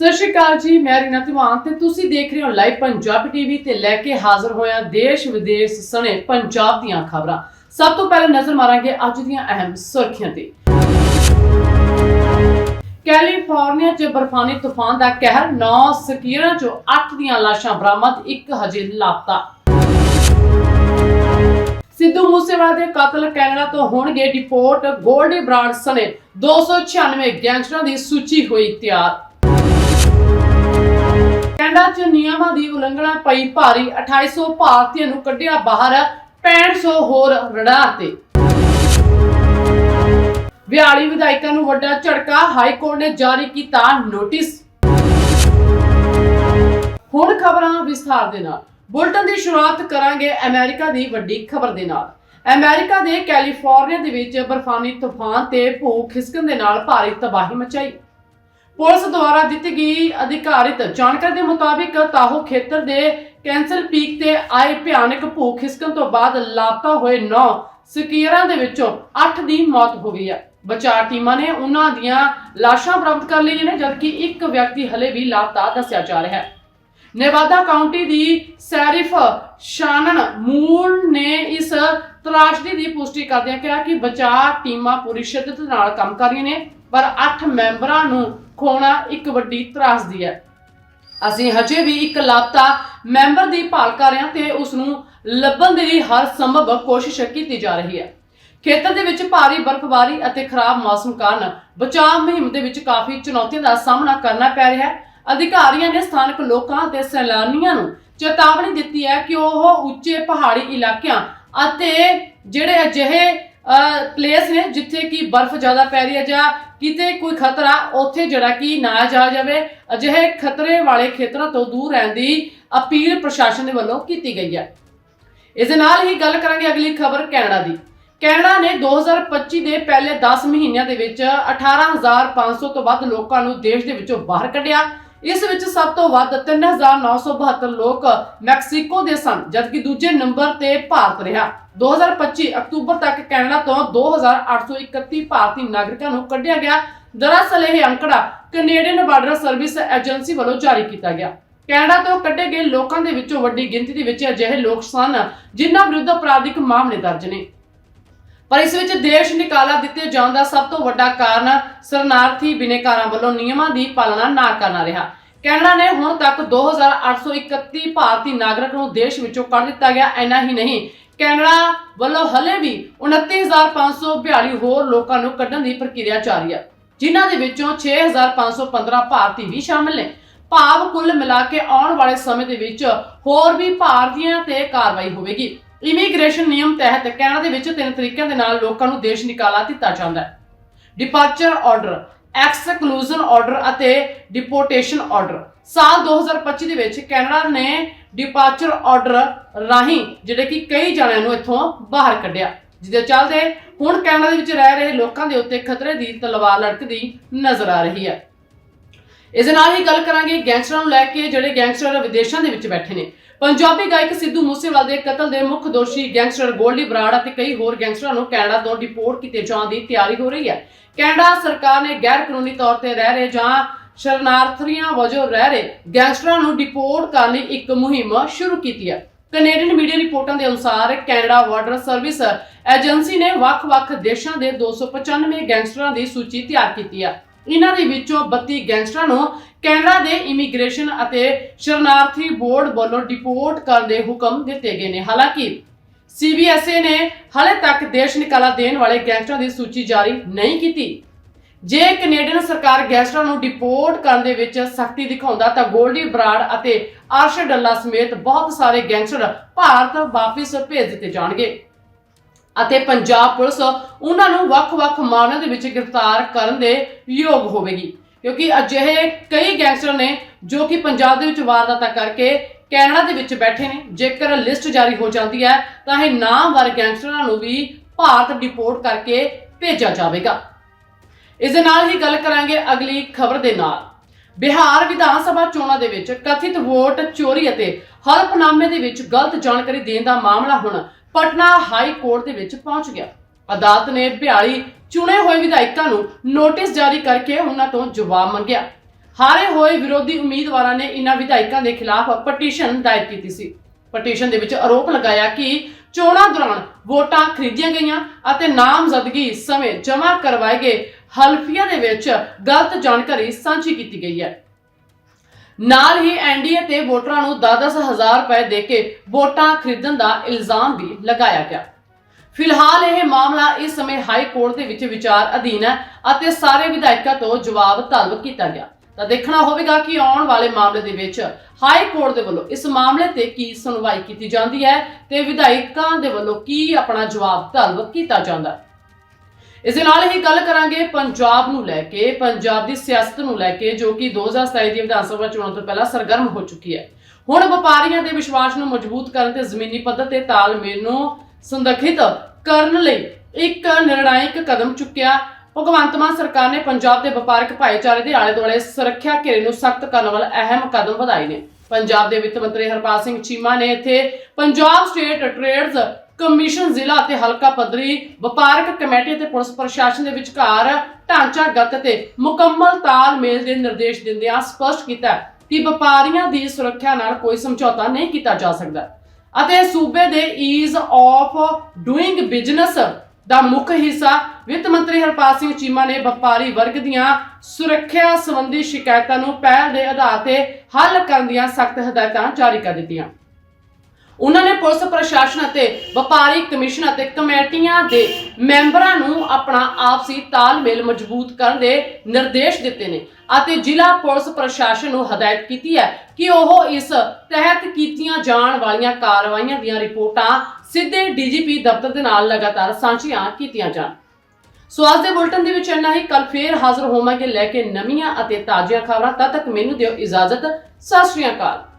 ਸਤਿ ਸ਼੍ਰੀ ਅਕਾਲ ਜੀ, ਮੈਂ ਰੀਨਾ ਧਵਾਨ ਤੇ ਤੁਸੀਂ ਦੇਖ ਰਹੇ ਹੋ ਲਾਈਵ ਪੰਜਾਬੀ ਟੀਵੀ ਤੇ ਲੈ ਕੇ ਹਾਜ਼ਰ ਹੋਇਆ ਦੇਸ਼ ਵਿਦੇਸ਼ ਸਣੇ ਪੰਜਾਬ ਦੀਆਂ ਖਬਰਾਂ। ਸਭ ਤੋਂ ਪਹਿਲਾਂ ਨਜ਼ਰ ਮਾਰਾਂਗੇ ਅੱਜ ਦੀਆਂ ਅਹਿਮ ਸੁਰਖੀਆਂ ਤੇ। ਕੈਲੀਫੋਰਨੀਆ 'ਚ ਬਰਫਾਨੀ ਤੂਫਾਨ ਦਾ ਕਹਿਰ 9 ਸਕੀਰਾਂ 'ਚੋਂ 8 ਦੀਆਂ ਲਾਸ਼ਾਂ ਬਰਾਮਦ, ਇੱਕ ਹਜੇ ਲਾਪਤਾ। ਸਿੱਧੂ ਮੂਸੇਵਾਲਾ ਦੇ ਕਤਲ ਕੈਨੇਡਾ ਤੋਂ ਹੋਣਗੇ ਡਿਪੋਰਟ, ਗੋਲਡੀ ਬ੍ਰਾਂਡ ਸਣੇ 296 ਗੈਂਗਸਟਰਾਂ ਦੀ ਸੂਚੀ ਹੋਈ ਤਿਆਰ। ਕੈਨੇਡਾ 'ਚ ਨਿਯਮਾਂ ਦੀ ਉਲੰਘਣਾ ਪਈ ਭਾਰੀ। 2800 ਭਾਰਤੀਆਂ ਨੂੰ ਕੱਢਿਆ ਬਾਹਰ 6500 ਹੋਰ ਰਡਾਰ ਤੇ। 42 ਵਿਧਾਇਕਾਂ ਨੂੰ ਵੱਡਾ ਝਟਕਾ, ਹਾਈ ਕੋਰਟ ਨੇ ਜਾਰੀ ਕੀਤਾ ਨੋਟਿਸ। ਹੁਣ ਖਬਰਾਂ ਵਿਸਥਾਰ ਦੇ ਨਾਲ। ਬੁਲਟਨ ਦੀ ਸ਼ੁਰੂਆਤ ਕਰਾਂਗੇ ਅਮਰੀਕਾ ਦੀ ਵੱਡੀ ਖਬਰ ਦੇ ਨਾਲ। ਅਮਰੀਕਾ ਦੇ ਕੈਲੀਫੋਰਨੀਆ ਦੇ ਵਿੱਚ ਬਰਫਾਨੀ ਤੂਫਾਨ ਤੇ ਭੂ ਖਿਸਕਣ ਦੇ ਨਾਲ ਭਾਰੀ ਤਬਾਹੀ ਮਚਾਈ। ਪੁਲਿਸ ਦੁਆਰਾ ਦਿੱਤੀ ਗਈ ਅਧਿਕਾਰਿਤ ਜਾਣਕਾਰੀ ਦੇ ਮੁਤਾਬਿਕ ਤਾਹੋ ਖੇਤਰ ਦੇ ਕੈਂਸਰ ਪੀਕ ਤੇ ਆਏ ਭਿਆਨਕ ਭੂ ਖਿਸਕਣ ਤੋਂ ਬਾਅਦ ਲਾਪਤਾ ਹੋਏ 9 ਸਕੀਅਰਾਂ ਦੇ ਵਿੱਚੋਂ 8 ਦੀ ਮੌਤ ਹੋ ਗਈ ਹੈ। ਬਚਾਅ ਟੀਮਾਂ ਨੇ ਉਹਨਾਂ ਦੀਆਂ ਲਾਸ਼ਾਂ ਬਰਾਮਦ ਕਰ ਲਈਆਂ ਨੇ, ਜਦਕਿ ਇੱਕ ਵਿਅਕਤੀ ਹਲੇ ਵੀ ਲਾਪਤਾ ਦੱਸਿਆ ਜਾ ਰਿਹਾ ਹੈ। ਨੇਵਾਦਾ ਕਾਉਂਟੀ ਦੀ ਸੈਰਿਫ ਸ਼ਾਨਨ ਮੂਲ ਨੇ ਇਸ ਤਲਾਸ਼ੀ ਦੀ ਪੁਸ਼ਟੀ ਕਰਦਿਆਂ ਕਿਹਾ ਕਿ ਬਚਾਅ ਟੀਮਾਂ ਪੂਰੀ ਸ਼ਿੱਦਤ ਨਾਲ ਕੰਮ ਕਰ ਰਹੀਆਂ ਨੇ। ਪਰ 8 ਮੈਂਬਰਾਂ ਨੂੰ ਖੋਣਾ ਇੱਕ ਵੱਡੀ ਤਰਾਸਦੀ ਹੈ। ਅਸੀਂ ਹਜੇ ਵੀ ਇੱਕ ਲਾਪਤਾ ਮੈਂਬਰ ਦੀ ਭਾਲ ਕਰ ਰਹੇ ਹਾਂ ਤੇ ਉਸ ਨੂੰ ਲੱਭਣ ਦੇ ਹਰ ਸੰਭਵ ਕੋਸ਼ਿਸ਼ ਕੀਤੀ ਜਾ ਰਹੀ ਹੈ। ਖੇਤਰ ਦੇ ਵਿੱਚ ਭਾਰੀ ਬਰਫ਼ਬਾਰੀ ਅਤੇ ਖਰਾਬ ਮੌਸਮ ਕਾਰਨ ਬਚਾਅ ਮੁਹਿੰਮ ਦੇ ਵਿੱਚ ਕਾਫੀ ਚੁਣੌਤੀਆਂ ਦਾ ਸਾਹਮਣਾ ਕਰਨਾ ਪੈ ਰਿਹਾ ਹੈ। ਅਧਿਕਾਰੀਆਂ ਨੇ ਸਥਾਨਕ ਲੋਕਾਂ ਅਤੇ ਸੈਲਾਨੀਆਂ ਨੂੰ ਚੇਤਾਵਨੀ ਦਿੱਤੀ ਹੈ ਕਿ ਉਹ ਉੱਚੇ ਪਹਾੜੀ ਇਲਾਕਿਆਂ ਅਤੇ ਜਿਹੜੇ ਅਜਿਹੇ ਪਲੇਸ ਨੇ ਜਿੱਥੇ ਕਿ ਬਰਫ਼ ਜ਼ਿਆਦਾ ਪੈ ਰਹੀ ਹੈ ਜਾਂ ਕਿਤੇ ਕੋਈ ਖਤਰਾ ਉੱਥੇ ਜਿਹੜਾ ਕਿ ਨਾ ਜਾ ਜਾਵੇ, ਅਜਿਹੇ ਖਤਰੇ ਵਾਲੇ ਖੇਤਰਾਂ ਤੋਂ ਦੂਰ ਰਹਿਣ ਦੀ ਅਪੀਲ ਪ੍ਰਸ਼ਾਸਨ ਦੇ ਵੱਲੋਂ ਕੀਤੀ ਗਈ ਹੈ। ਇਸ ਦੇ ਨਾਲ ਹੀ ਗੱਲ ਕਰਾਂਗੇ ਅਗਲੀ ਖਬਰ ਕੈਨੇਡਾ ਦੀ। ਕੈਨੇਡਾ ਨੇ 2025 ਦੇ ਪਹਿਲੇ 10 ਮਹੀਨਿਆਂ ਦੇ ਵਿੱਚ 18500 ਤੋਂ ਵੱਧ ਲੋਕਾਂ ਨੂੰ ਦੇਸ਼ ਦੇ ਵਿੱਚੋਂ ਬਾਹਰ ਕੱਢਿਆ। ਇਸ ਵਿੱਚ ਸਭ ਤੋਂ ਵੱਧ 3972 ਲੋਕ ਮੈਕਸੀਕੋ ਦੇ ਸਨ, ਜਦਕਿ ਦੂਜੇ ਨੰਬਰ ਤੇ ਭਾਰਤ ਰਿਹਾ। 2025 ਅਕਤੂਬਰ ਤੱਕ ਕੈਨੇਡਾ ਤੋਂ 2831 ਭਾਰਤੀ ਨਾਗਰਿਕਾਂ ਨੂੰ ਕੱਢਿਆ ਗਿਆ। ਦਰਅਸਲ ਇਹ ਅੰਕੜਾ ਕੈਨੇਡੀਅਨ ਬਾਰਡਰ ਸਰਵਿਸ ਏਜੰਸੀ ਵੱਲੋਂ ਜਾਰੀ ਕੀਤਾ ਗਿਆ। ਕੈਨੇਡਾ ਤੋਂ ਕੱਢੇ ਗਏ ਲੋਕਾਂ ਦੇ ਵਿੱਚੋਂ ਵੱਡੀ ਗਿਣਤੀ ਦੇ ਵਿੱਚ ਅਜਿਹੇ ਲੋਕ ਸਨ, ਜਿਨ੍ਹਾਂ ਵਿਰੁੱਧ ਅਪਰਾਧਿਕ ਮਾਮਲੇ ਦਰਜ ਨੇ। ਪਰ ਇਸ ਵਿੱਚ ਦੇਸ਼ ਨਿਕਾਲਾ ਦਿੱਤੇ ਜਾਣ ਦਾ ਸਭ ਤੋਂ ਵੱਡਾ ਕਾਰਨ ਸ਼ਰਨਾਰਥੀ ਬਿਨੇਕਾਰਾਂ ਵੱਲੋਂ ਨਿਯਮਾਂ ਦੀ ਪਾਲਣਾ ਨਾ ਕਰਨਾ ਰਿਹਾ। ਕੈਨੇਡਾ ਨੇ ਹੁਣ ਤੱਕ 2831 ਭਾਰਤੀ ਨਾਗਰਿਕ ਨੂੰ ਦੇਸ਼ ਵਿੱਚੋਂ ਕੱਢ ਦਿੱਤਾ ਗਿਆ ਐਨਾ ਹੀ ਨਹੀਂ। ਕੈਨੇਡਾ ਵੱਲੋਂ ਹਲੇ ਵੀ 29542 ਹੋਰ ਲੋਕਾਂ ਨੂੰ ਕੱਢਣ ਦੀ ਪ੍ਰਕਿਰਿਆ ਜਾਰੀ ਹੈ, ਜਿਨ੍ਹਾਂ ਦੇ ਵਿੱਚੋਂ 6515 ਭਾਰਤੀ ਵੀ ਸ਼ਾਮਲ ਨੇ। ਭਾਵ ਕੁੱਲ ਮਿਲਾ ਕੇ ਆਉਣ ਵਾਲੇ ਸਮੇਂ ਦੇ ਵਿੱਚ ਹੋਰ ਵੀ ਭਾਰਤੀਆਂ ਤੇ ਕਾਰਵਾਈ ਹੋਵੇਗੀ। ਇਮੀਗ੍ਰੇਸ਼ਨ ਨਿਯਮ ਤਹਿਤ ਕੈਨੇਡਾ ਦੇ ਵਿੱਚ ਤਿੰਨ ਤਰੀਕਿਆਂ ਦੇ ਨਾਲ ਲੋਕਾਂ ਨੂੰ ਦੇਸ਼ ਨਿਕਾਲਾ ਦਿੱਤਾ ਜਾਂਦਾ ਹੈ। ਡਿਪਾਰਚਰ ਆਰਡਰ ਐਕਸਕਲੂਜਨ ਆਰਡਰ ਅਤੇ ਡਿਪੋਰਟੇਸ਼ਨ ਆਰਡਰ ਸਾਲ 2025 ਦੇ ਵਿੱਚ ਕੈਨੇਡਾ ਨੇ ਡਿਪਾਰਚਰ ਆਰਡਰ ਰਾਹੀਂ ਜਿਹੜੇ ਕਿ ਕਈ ਜਣਿਆਂ ਨੂੰ ਇੱਥੋਂ ਬਾਹਰ ਕੱਢਿਆ। ਜਿਹਦੇ ਚੱਲਦੇ ਹੁਣ ਕੈਨੇਡਾ ਦੇ ਵਿੱਚ ਰਹਿ ਰਹੇ ਲੋਕਾਂ ਦੇ ਉੱਤੇ ਖਤਰੇ ਦੀ ਤਲਵਾਰ ਲੜਕਦੀ ਨਜ਼ਰ ਆ ਰਹੀ ਹੈ। ਇਸ ਦੇ ਨਾਲ ਹੀ ਗੱਲ ਕਰਾਂਗੇ ਗੈਂਗਸਟਰਾਂ ਨੂੰ ਲੈ ਕੇ ਜਿਹੜੇ ਗੈਂਗਸਟਰ ਵਿਦੇਸ਼ਾਂ ਦੇ ਵਿੱਚ ਬੈਠੇ ਨੇ। ਪੰਜਾਬੀ ਗਾਇਕ ਸਿੱਧੂ ਮੂਸੇਵਾਲ ਦੇ ਕਤਲ ਦੇ ਮੁੱਖ ਦੋਸ਼ੀ ਗੈਂਗਸਟਰ ਗੋਲਡੀ ਬਰਾੜ ਅਤੇ ਕਈ ਹੋਰ ਗੈਂਗਸਟਰਾਂ ਨੂੰ ਕੈਨੇਡਾ ਤੋਂ ਡਿਪੋਰਟ ਕੀਤੇ ਜਾਣ ਦੀ ਤਿਆਰੀ ਹੋ ਰਹੀ ਹੈ। ਕੈਨੇਡਾ ਸਰਕਾਰ ਨੇ ਗੈਰ ਕਾਨੂੰਨੀ ਤੌਰ ਤੇ ਰਹਿ ਰਹੇ ਜਾਂ ਸ਼ਰਨਾਰਥੀਆਂ ਵਜੋਂ ਰਹਿ ਰਹੇ ਗੈਂਗਸਟਰਾਂ ਨੂੰ ਡਿਪੋਰਟ ਕਰਨ ਲਈ ਇੱਕ ਮੁਹਿੰਮ ਸ਼ੁਰੂ ਕੀਤੀ ਹੈ। ਕੈਨੇਡੀਅਨ ਮੀਡੀਆ ਰਿਪੋਰਟਾਂ ਦੇ ਅਨੁਸਾਰ ਕੈਨੇਡਾ ਵਾਟਰ ਸਰਵਿਸ ਏਜੰਸੀ ਨੇ ਵੱਖ-ਵੱਖ ਦੇਸ਼ਾਂ ਦੇ 295 ਗੈਂਗਸਟਰਾਂ ਦੀ ਸੂਚੀ ਤਿਆਰ ਕੀਤੀ ਹੈ। ਇਹਨਾਂ ਦੇ ਵਿੱਚੋਂ 32 ਗੈਂਗਸਟਰਾਂ ਨੂੰ ਕੈਨੇਡਾ ਦੇ ਇਮੀਗ੍ਰੇਸ਼ਨ ਅਤੇ ਸ਼ਰਨਾਰਥੀ ਬੋਰਡ ਵੱਲੋਂ ਡਿਪੋਰਟ ਕਰਨ ਦੇ ਹੁਕਮ ਦਿੱਤੇ ਗਏ ਨੇ। ਹਾਲਾਂਕਿ ਸੀਬੀਐਸਏ ਨੇ ਹਾਲੇ ਤੱਕ ਦੇਸ਼ ਨਿਕਾਲਾ ਦੇਣ ਵਾਲੇ ਗੈਂਗਸਟਰਾਂ ਦੀ ਸੂਚੀ ਜਾਰੀ ਨਹੀਂ ਕੀਤੀ। ਜੇ ਕੈਨੇਡੀਅਨ ਸਰਕਾਰ ਗੈਂਗਸਟਰਾਂ ਨੂੰ ਡਿਪੋਰਟ ਕਰਨ ਦੇ ਵਿੱਚ ਸਖਤੀ ਦਿਖਾਉਂਦਾ ਤਾਂ ਗੋਲਡੀ ਬਰਾੜ ਅਤੇ ਆਰਸ਼ ਡੱਲਾ ਸਮੇਤ ਬਹੁਤ ਸਾਰੇ ਗੈਂਗਸਟਰ ਭਾਰਤ ਵਾਪਸ ਭੇਜ ਦਿੱਤੇ ਜਾਣਗੇ। ਅਤੇ ਪੰਜਾਬ ਪੁਲਿਸ ਉਹਨਾਂ ਨੂੰ ਵੱਖ-ਵੱਖ ਮਾਮਲਿਆਂ ਦੇ ਵਿੱਚ ਗ੍ਰਿਫਤਾਰ ਕਰਨ ਦੇ ਯੋਗ ਹੋਵੇਗੀ। ਕਿਉਂਕਿ ਅਜਿਹੇ ਕਈ ਗੈਂਗਸਟਰ ਨੇ ਜੋ ਕਿ ਪੰਜਾਬ ਦੇ ਵਿੱਚ ਵਾਰਦਾਤਾਂ ਕਰਕੇ ਕੈਨੇਡਾ ਦੇ ਵਿੱਚ ਬੈਠੇ ਨੇ। ਜੇਕਰ ਲਿਸਟ ਜਾਰੀ ਹੋ ਜਾਂਦੀ ਹੈ, ਤਾਂ ਇਹ ਨਾਮਵਰ ਗੈਂਗਸਟਰਾਂ ਨੂੰ ਵੀ ਭਾਰਤ ਡਿਪੋਰਟ ਕਰਕੇ ਭੇਜਿਆ ਜਾਵੇਗਾ। ਇਸ ਦੇ ਨਾਲ ਹੀ ਗੱਲ ਕਰਾਂਗੇ ਅਗਲੀ ਖਬਰ ਦੇ ਨਾਲ। ਬਿਹਾਰ ਵਿਧਾਨ ਸਭਾ ਚੋਣਾਂ ਦੇ ਵਿੱਚ ਕਥਿਤ ਵੋਟ ਚੋਰੀ ਅਤੇ ਹਲਫਨਾਮੇ ਦੇ ਵਿੱਚ ਗਲਤ ਜਾਣਕਾਰੀ ਦੇਣ ਦਾ ਮਾਮਲਾ ਹੁਣ ਪਟਨਾ ਹਾਈ ਕੋਰਟ ਦੇ ਵਿੱਚ ਪਹੁੰਚ ਗਿਆ। ਅਦਾਲਤ ਨੇ 42 ਚੁਣੇ ਹੋਏ ਵਿਧਾਇਕਾਂ ਨੂੰ ਨੋਟਿਸ ਜਾਰੀ ਕਰਕੇ ਉਹਨਾਂ ਤੋਂ ਜਵਾਬ ਮੰਗਿਆ। ਹਾਰੇ ਹੋਏ ਵਿਰੋਧੀ ਉਮੀਦਵਾਰਾਂ ਨੇ ਇਨ੍ਹਾਂ ਵਿਧਾਇਕਾਂ ਦੇ ਖਿਲਾਫ ਪਟੀਸ਼ਨ ਦਾਇਰ ਕੀਤੀ ਸੀ। ਪਟੀਸ਼ਨ ਦੇ ਵਿੱਚ ਆਰੋਪ ਲਗਾਇਆ ਕਿ ਚੋਣਾਂ ਦੌਰਾਨ ਵੋਟਾਂ ਖਰੀਦੀਆਂ ਗਈਆਂ ਅਤੇ ਨਾਮਜ਼ਦਗੀ ਸਮੇਂ ਜਮ੍ਹਾਂ ਕਰਵਾਏ ਗਏ ਹਲਫੀਆ ਦੇ ਵਿੱਚ ਗਲਤ ਜਾਣਕਾਰੀ ਸਾਂਝੀ ਕੀਤੀ ਗਈ ਹੈ। ਨਾਲ ਹੀ ਐਨਡੀਏ ਤੇ ਵੋਟਰਾਂ ਨੂੰ 10-10 ਹਜ਼ਾਰ ਰੁਪਏ ਦੇ ਕੇ ਵੋਟਾਂ ਖਰੀਦਣ ਦਾ ਇਲਜ਼ਾਮ ਵੀ ਲਗਾਇਆ ਗਿਆ। ਫਿਲਹਾਲ ਇਹ ਮਾਮਲਾ ਇਸ ਸਮੇਂ ਹਾਈ ਕੋਰਟ ਦੇ ਵਿੱਚ ਵਿਚਾਰ ਅਧੀਨ ਹੈ ਅਤੇ ਸਾਰੇ ਵਿਧਾਇਕਾਂ ਤੋਂ ਜਵਾਬ ਤਲਬ ਕੀਤਾ ਗਿਆ। ਤਾਂ ਦੇਖਣਾ ਹੋਵੇਗਾ ਕਿ ਆਉਣ ਵਾਲੇ ਮਾਮਲੇ ਦੇ ਵਿੱਚ ਹਾਈ ਕੋਰਟ ਦੇ ਵੱਲੋਂ ਇਸ ਮਾਮਲੇ ਤੇ ਕੀ ਸੁਣਵਾਈ ਕੀਤੀ ਜਾਂਦੀ ਹੈ ਤੇ ਵਿਧਾਇਕਾਂ ਦੇ ਵੱਲੋਂ ਕੀ ਆਪਣਾ ਜਵਾਬ ਤਲਬ ਕੀਤਾ ਜਾਂਦਾ ਹੈ। ਇਸ ਦੇ ਨਾਲ ਹੀ ਗੱਲ ਕਰਾਂਗੇ ਪੰਜਾਬ ਨੂੰ ਲੈ ਕੇ, ਪੰਜਾਬ ਦੀ ਸਿਆਸਤ ਨੂੰ ਲੈ ਕੇ, ਜੋ ਕਿ 2027 ਦੀ ਵਿਧਾਨ ਸਭਾ ਚੋਣਾਂ ਤੋਂ ਪਹਿਲਾਂ ਸਰਗਰਮ ਹੋ ਚੁੱਕੀ ਹੈ। ਹੁਣ ਵਪਾਰੀਆਂ ਦੇ ਵਿਸ਼ਵਾਸ ਨੂੰ ਮਜ਼ਬੂਤ ਕਰਨ ਤੇ ਜ਼ਮੀਨੀ ਪੱਧਰ ਤੇ ਤਾਲਮੇਲ ਨੂੰ ਸੰਗਠਿਤ ਕਰਨ ਲਈ ਇੱਕ ਨਿਰਣਾਇਕ ਕਦਮ ਚੁੱਕਿਆ। ਭਗਵੰਤ ਮਾਨ ਸਰਕਾਰ ਨੇ ਪੰਜਾਬ ਦੇ ਵਪਾਰਕ ਭਾਈਚਾਰੇ ਦੇ ਆਲੇ ਦੁਆਲੇ ਸੁਰੱਖਿਆ ਘੇਰੇ ਨੂੰ ਸਖਤ ਕਰਨ ਵਾਲਾ ਅਹਿਮ ਕਦਮ ਵਧਾਏ ਨੇ। ਪੰਜਾਬ ਦੇ ਵਿੱਤ ਮੰਤਰੀ ਹਰਪਾਲ ਸਿੰਘ ਚੀਮਾ ਨੇ ਇੱਥੇ ਪੰਜਾਬ ਸਟੇਟ ਟ੍ਰੇਡਸ ਕਮਿਸ਼ਨ ਜ਼ਿਲ੍ਹਾ ਅਤੇ ਹਲਕਾ ਪੱਧਰੀ ਵਪਾਰਕ ਕਮੇਟੀ ਅਤੇ ਪੁਲਿਸ ਪ੍ਰਸ਼ਾਸਨ ਦੇ ਵਿਚਕਾਰ ਢਾਂਚਾਗਤ ਤੇ ਮੁਕੰਮਲ ਤਾਲਮੇਲ ਦੇ ਨਿਰਦੇਸ਼ ਦਿੰਦਿਆਂ ਸਪਸ਼ਟ ਕੀਤਾ ਕਿ ਵਪਾਰੀਆਂ ਦੀ ਸੁਰੱਖਿਆ ਨਾਲ ਕੋਈ ਸਮਝੌਤਾ ਨਹੀਂ ਕੀਤਾ ਜਾ ਸਕਦਾ। ਅਤੇ ਸੂਬੇ ਦੇ ਈਜ਼ ਆਫ ਡੂਇੰਗ ਬਿਜ਼ਨਸ ਦਾ ਮੁੱਖ ਹਿੱਸਾ ਵਿੱਤ ਮੰਤਰੀ ਹਰਪਾਲ ਸਿੰਘ ਚੀਮਾ ਨੇ ਵਪਾਰੀ ਵਰਗ ਦੀਆਂ ਸੁਰੱਖਿਆ ਸੰਬੰਧੀ ਸ਼ਿਕਾਇਤਾਂ ਨੂੰ ਪਹਿਲ ਦੇ ਆਧਾਰ ਤੇ ਹੱਲ ਕਰਨ ਦੀਆਂ ਸਖਤ ਹਦਾਇਤਾਂ ਜਾਰੀ ਕਰ ਦਿੱਤੀਆਂ। ਉਹਨਾਂ ਨੇ ਪੁਲਿਸ ਪ੍ਰਸ਼ਾਸਨ ਅਤੇ ਵਪਾਰੀ ਕਮਿਸ਼ਨ ਅਤੇ ਕਮੇਟੀਆਂ ਦੇ ਮੈਂਬਰਾਂ ਨੂੰ ਆਪਣਾ ਆਪਸੀ ਤਾਲਮੇਲ ਮਜ਼ਬੂਤ ਕਰਨ ਦੇ ਨਿਰਦੇਸ਼ ਦਿੱਤੇ ਨੇ ਅਤੇ ਜ਼ਿਲ੍ਹਾ ਪੁਲਿਸ ਪ੍ਰਸ਼ਾਸਨ ਨੂੰ ਹਦਾਇਤ ਕੀਤੀ ਹੈ ਕਿ ਉਹ ਇਸ ਤਹਿਤ ਕੀਤੀਆਂ ਜਾਣ ਵਾਲੀਆਂ ਕਾਰਵਾਈਆਂ ਦੀਆਂ ਰਿਪੋਰਟਾਂ ਸਿੱਧੇ ਡੀਜੀਪੀ ਦਫ਼ਤਰ ਦੇ ਨਾਲ ਲਗਾਤਾਰ ਸਾਂਝੀਆਂ ਕੀਤੀਆਂ ਜਾਣ। ਸੋ ਅੱਜ ਦੇ ਬੁਲਟਨ ਦੇ ਵਿੱਚ ਇੰਨਾ ਹੀ ਕੱਲ ਫੇਰ ਹਾਜ਼ਰ ਹੋਵਾਂਗੇ ਲੈ ਕੇ ਨਵੀਆਂ ਅਤੇ ਤਾਜ਼ੀਆਂ ਖਬਰਾਂ। ਤਦ ਤੱਕ ਮੈਨੂੰ ਦਿਓ ਇਜਾਜ਼ਤ। ਸਤਿ ਸ਼੍ਰੀ ਅਕਾਲ।